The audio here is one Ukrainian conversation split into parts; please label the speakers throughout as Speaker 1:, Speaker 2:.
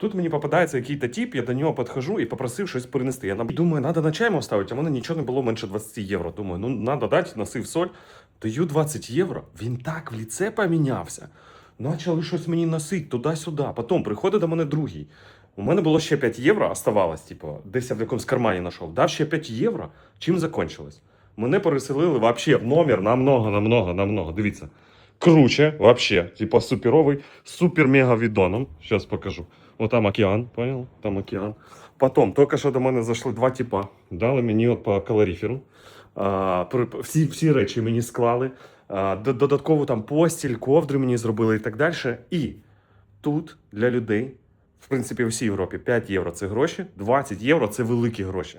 Speaker 1: Тут мені попадається якийсь тип, я до нього підходжу і попросив щось принести. Я думаю, треба на чаймо ставити, а мене нічого не було менше 20 євро. Думаю, ну треба дати, носив соль. Даю 20 євро. Він так в ліце помінявся. Почали щось мені носити туди-сюди. Потім приходить до мене другий. У мене було ще 5 євро, оставалось, типу, десь я в якомусь кармані знайшов. Дав ще 5 євро. Чим закончилось? Мене переселили вообще в номер намного, намного, намного. Дивіться. Круче, вообще. Типа суперовий, супер-мега відоном. Зараз покажу. О, там океан, понял? Там океан. Потім, тільки що до мене зайшли два типа. Дали мені от по калоріферу. А, всі, всі речі мені склали. А, д- додаткову там постіль, ковдри мені зробили і так далі. І тут для людей, в принципі, в всій Європі 5 євро це гроші, 20 євро це великі гроші.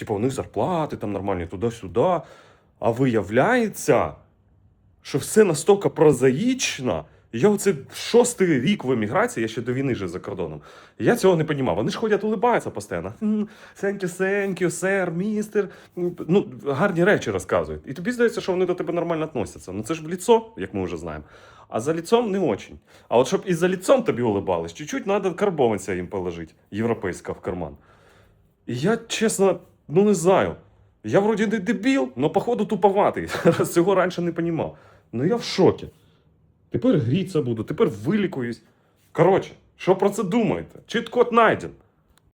Speaker 1: Типу, у них зарплати там нормальні туди-сюди. А виявляється, що все настільки прозаїчно. Я оце шостий рік в еміграції, я ще до війни жив за кордоном. Я цього не розумів. Вони ж ходять, улибаються постійно. «М, Thank you, thank you, сер, містер. Ну, гарні речі розказують. І тобі здається, що вони до тебе нормально відносяться. Ну це ж в ліцо, як ми вже знаємо. А за лицом не очень. А от щоб і за лицом тобі улибались, чуть-чуть треба карбованця їм положити, європейського в карман. І я, чесно, ну не знаю. Я вроді не дебіл, але походу туповатий. Цього раніше не розумів. Ну я в шокі. Тепер гріться буду, тепер вилікуюсь. Коротше, що про це думаєте? Чіт-код найден.